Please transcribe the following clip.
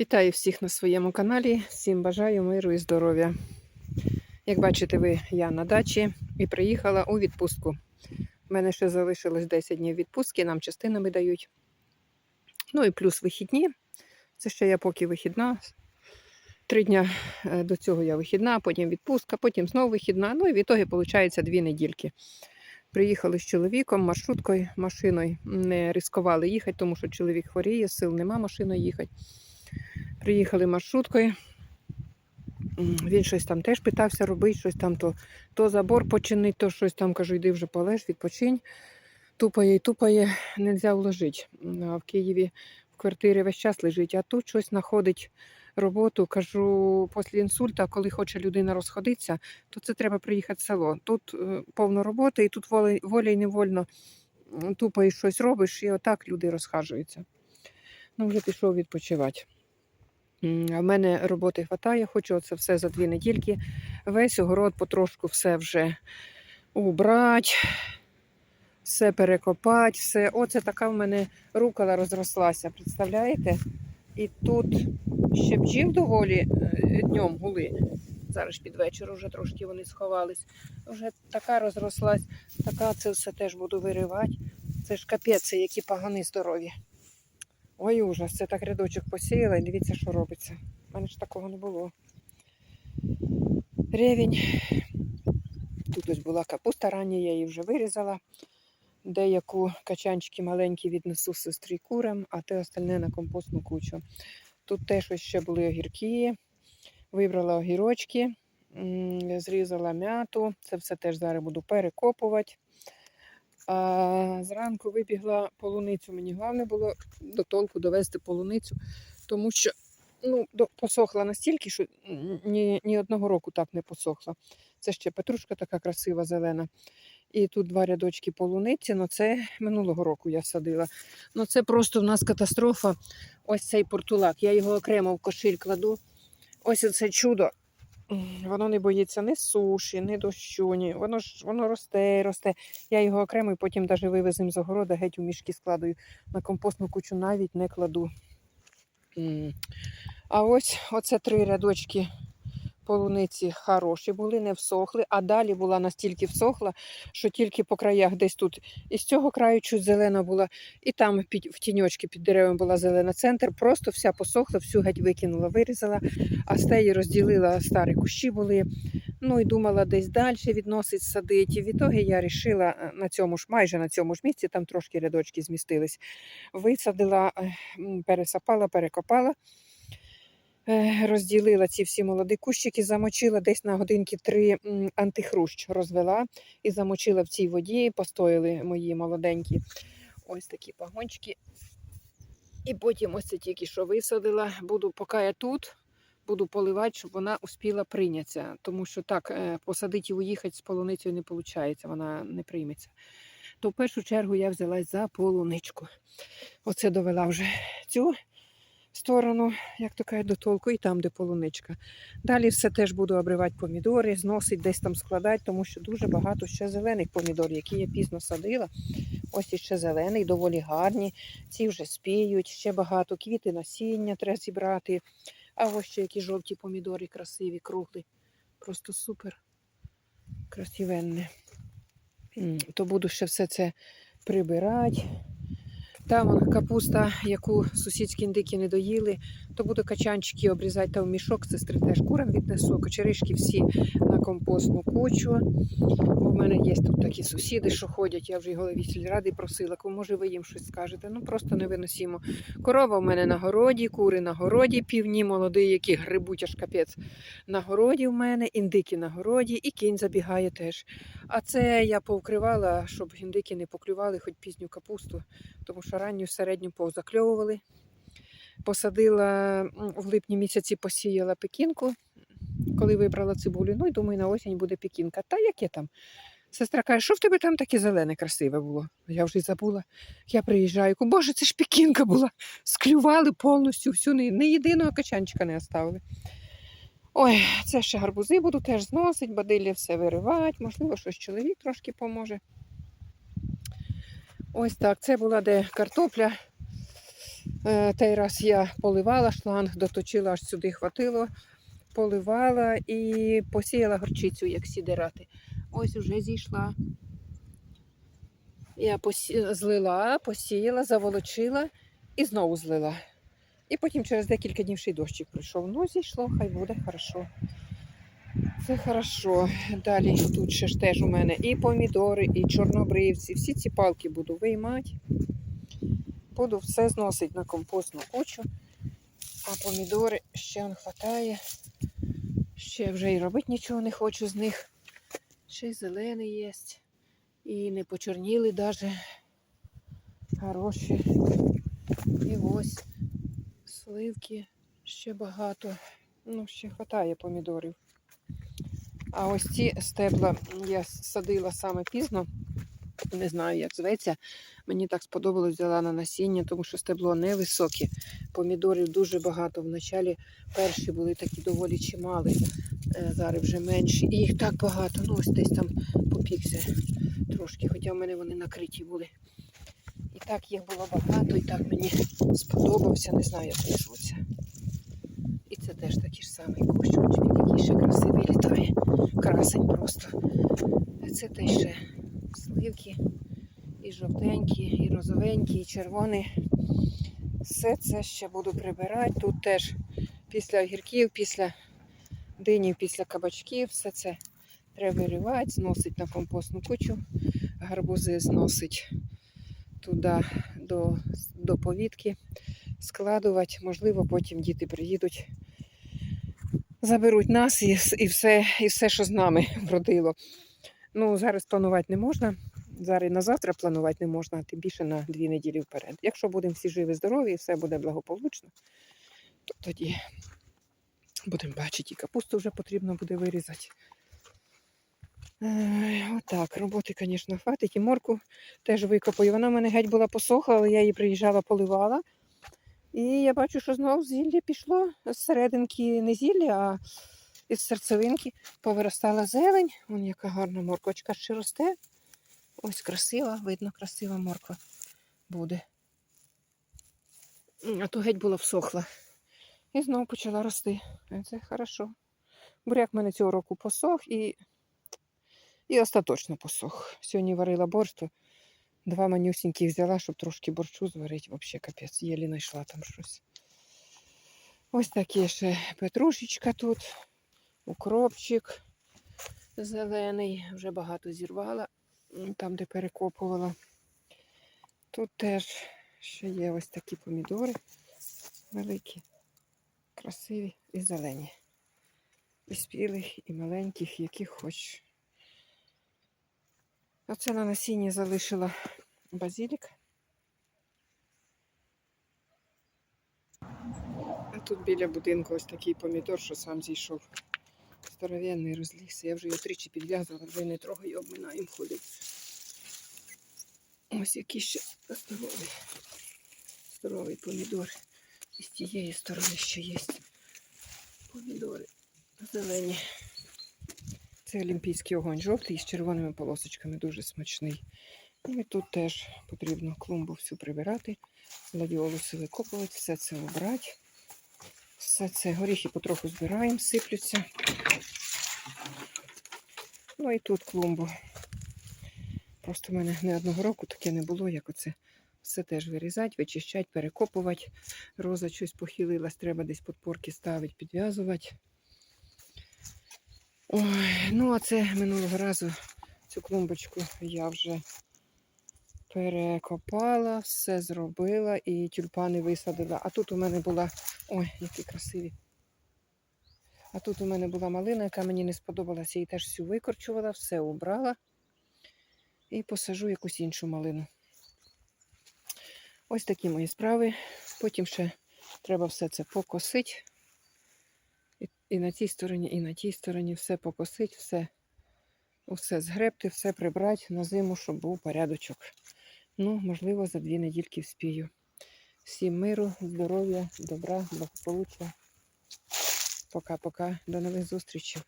Вітаю всіх на своєму каналі. Всім бажаю миру і здоров'я. Як бачите, ви я на дачі і приїхала у відпустку. У мене ще залишилось 10 днів відпустки, нам частинами дають. Ну і плюс вихідні. Це ще я поки вихідна. Три дня е, до цього я вихідна, потім відпустка, потім знову вихідна. Ну і в ітогі виходить дві недільки. Приїхали з чоловіком, маршруткою, машиною. Не ризикували їхати, тому що чоловік хворіє, сил нема машиною їхати. Приїхали маршруткою. Він щось там теж питався робити, щось там то, то забор починить, то щось там кажу, йди вже полеж, відпочинь. Тупає і тупає, не можна вложити. А в Києві в квартирі весь час лежить, а тут щось знаходить роботу. Кажу, після інсульта, коли хоче людина розходитися, то це треба приїхати в село. Тут е, повно роботи, і тут волі, й невольно і щось робиш, і отак люди розхажуються. Ну, вже пішов відпочивати. В мене роботи вистачає, хочу це все за дві недільки. Весь огород потрошку все вже убрати, все перекопати, все. Оце така в мене рукола розрослася, представляєте? І тут ще бджіл доволі е, днем гули. Зараз під вечір вже трошки вони сховались. Вже така розрослась, така це все теж буду виривати. Це ж капець, які погани здорові. Ой, ужас, це так рядочок посіяла і дивіться, що робиться. У мене ж такого не було. Ревень. Тут ось була капуста рання, я її вже вирізала. Деяку качанчики маленькі віднесу сестрі курам, а те остальне на компостну кучу. Тут теж ще були огірки. Вибрала огірочки, зрізала м'яту. Це все теж зараз буду перекопувати. А зранку вибігла полуницю. Мені головне було до толку довести полуницю, тому що ну, посохла настільки, що ні, ні одного року так не посохла. Це ще петрушка така красива, зелена. І тут два рядочки полуниці, ну це минулого року я садила. Ну це просто в нас катастрофа. Ось цей портулак. Я його окремо в кошиль кладу. Ось це чудо. Воно не боїться ні суші, ні дощу, ні. Воно ж воно росте, росте. Я його окремо і потім навіть вивезем з огорода, геть у мішки складую. На компостну кучу навіть не кладу. А ось оце три рядочки полуниці хороші були, не всохли, а далі була настільки всохла, що тільки по краях десь тут і з цього краю чуть зелена була, і там під, в тіньочки під деревом була зелена центр. Просто вся посохла, всю геть викинула, вирізала, а з теї розділила старі кущі були. Ну і думала десь далі відносить садить. І в я вирішила на цьому ж, майже на цьому ж місці, там трошки рядочки змістились. Висадила, е, пересапала, перекопала. Е, Розділила ці всі молоді кущики, замочила десь на годинки три антихрущ розвела і замочила в цій воді, постояли мої молоденькі ось такі пагончики. І потім ось це тільки що висадила. Буду, поки я тут, буду поливати, щоб вона успіла прийнятися. Тому що так, е, посадити і уїхати з полуницею не виходить, вона не прийметься. То в першу чергу я взялась за полуничку. Оце довела вже цю сторону, як то кажуть, до толку, і там, де полуничка. Далі все теж буду обривати помідори, зносити, десь там складати, тому що дуже багато ще зелених помідор, які я пізно садила. Ось іще зелений, доволі гарні. Ці вже спіють, ще багато квіти, насіння треба зібрати. А ось ще які жовті помідори, красиві, круглі. Просто супер красивенне. То буду ще все це прибирати. Там вон капуста, яку сусідські індики не доїли, то буду качанчики обрізати та в мішок, сестри теж курам віднесу, кочеришки всі на компостну кучу. У мене є тут такі сусіди, що ходять, я вже й голові сільради просила, може ви їм щось скажете. Ну просто не виносимо. Корова в мене на городі, кури на городі, півні молоді, які грибуть аж капець. На городі в мене, індики на городі, і кінь забігає теж. А це я повкривала, щоб індики не поклювали хоч пізню капусту, тому що ранню середню позакльовували. Посадила в липні місяці, посіяла пекінку, коли вибрала цибулю. Ну і думаю, на осінь буде пекінка. Та яке там? Сестра каже, що в тебе там таке зелене, красиве було? Я вже забула. Я приїжджаю, боже, це ж пекінка була. Склювали повністю всю, ні єдиного качанчика не оставили. Ой, це ще гарбузи буду теж зносити, бадилля все виривати, можливо, щось чоловік трошки поможе. Ось так, це була де картопля. Е, Той раз я поливала шланг, доточила аж сюди хватило, поливала і посіяла горчицю, як сідирати. Ось уже зійшла. Я посі... злила, посіяла, заволочила і знову злила. І потім через декілька днів ще й дощик прийшов. Ну, зійшло, хай буде хорошо. Це хорошо. Далі тут ще ж теж у мене і помідори, і чорнобривці. Всі ці палки буду виймати. Буду все зносити на компостну кучу. А помідори ще он хватає. Ще вже і робити нічого не хочу з них. Ще й зелений є. І не почорніли навіть. Хороші. І ось сливки ще багато. Ну, ще хватає помідорів. А ось ці стебла я садила саме пізно. Не знаю, як зветься. Мені так сподобалось взяла на насіння, тому що стебло невисоке. Помідорів дуже багато. Вначалі перші були такі доволі чималі, е, зараз вже менші. І їх так багато. Ну, ось десь там попікся трошки, хоча в мене вони накриті були. І так їх було багато, і так мені сподобався, не знаю, як звуться. Теж такий ж самий кущ, який ще красивий літає. Красень просто. Це теж ще сливки, і жовтенькі, і розовенькі, і червоні. Все це ще буду прибирати. Тут теж після огірків, після динів, після кабачків, все це треба виривати, зносить на компостну кучу, гарбузи зносить туди до, до повітки, складувати. Можливо, потім діти приїдуть, заберуть нас і, і, все, і все, що з нами вродило. Ну, зараз планувати не можна. Зараз і на завтра планувати не можна, а тим більше на дві неділі вперед. Якщо будемо всі живі, здорові і все буде благополучно, то тоді будемо бачити, і капусту вже потрібно буде вирізати. Отак, роботи, звісно, хватить. І морку теж викопаю. Вона в мене геть була посохла, але я її приїжджала, поливала. І я бачу, що знову зілля пішло з серединки не зілля, а із серцевинки повиростала зелень. Вон яка гарна морквочка ще росте. Ось красива, видно, красива морква буде. А то геть була всохла. І знову почала рости. Це хорошо. Буряк в мене цього року посох і, і остаточно посох. Сьогодні варила борщ, то два манюсіньких взяла, щоб трошки борщу зварити. Взагалі капець, єлі знайшла там щось. Ось таке ще петрушечка тут, укропчик зелений, вже багато зірвала, там, де перекопувала. Тут теж ще є ось такі помідори великі, красиві і зелені. І спілих, і маленьких, яких хоч. Оце на насінні залишила базилік. А тут біля будинку ось такий помідор, що сам зійшов. Здоровенний розлігся. Я вже його тричі підв'язувала, вже не трогаю, обминаєм ходить. Ось який ще здоровий. Здоровий помідор. І з тієї сторони ще є помідори зелені. Це олімпійський огонь жовтий з червоними полосочками, дуже смачний. Ну, І тут теж потрібно клумбу всю прибирати, гладіолуси викопувати, все це обрати. Все це горіхи потроху збираємо, сиплються. Ну і тут клумбу. Просто в мене не одного року таке не було, як оце. Все теж вирізати, вичищати, перекопувати. Роза щось похилилась, треба десь подпорки ставити, підв'язувати. Ой, ну а це минулого разу цю клумбочку я вже перекопала, все зробила і тюльпани висадила. А тут у мене була. Ой, які красиві. А тут у мене була малина, яка мені не сподобалася, її теж всю викорчувала, все убрала і посажу якусь іншу малину. Ось такі мої справи. Потім ще треба все це покосити. І, на цій стороні, і на тій стороні все покосити, все, все згребти, все прибрати на зиму, щоб був порядочок. Ну, можливо, за дві недільки вспію. Всім миру, здоров'я, добра, благополуччя. Пока-пока. До нових зустрічей.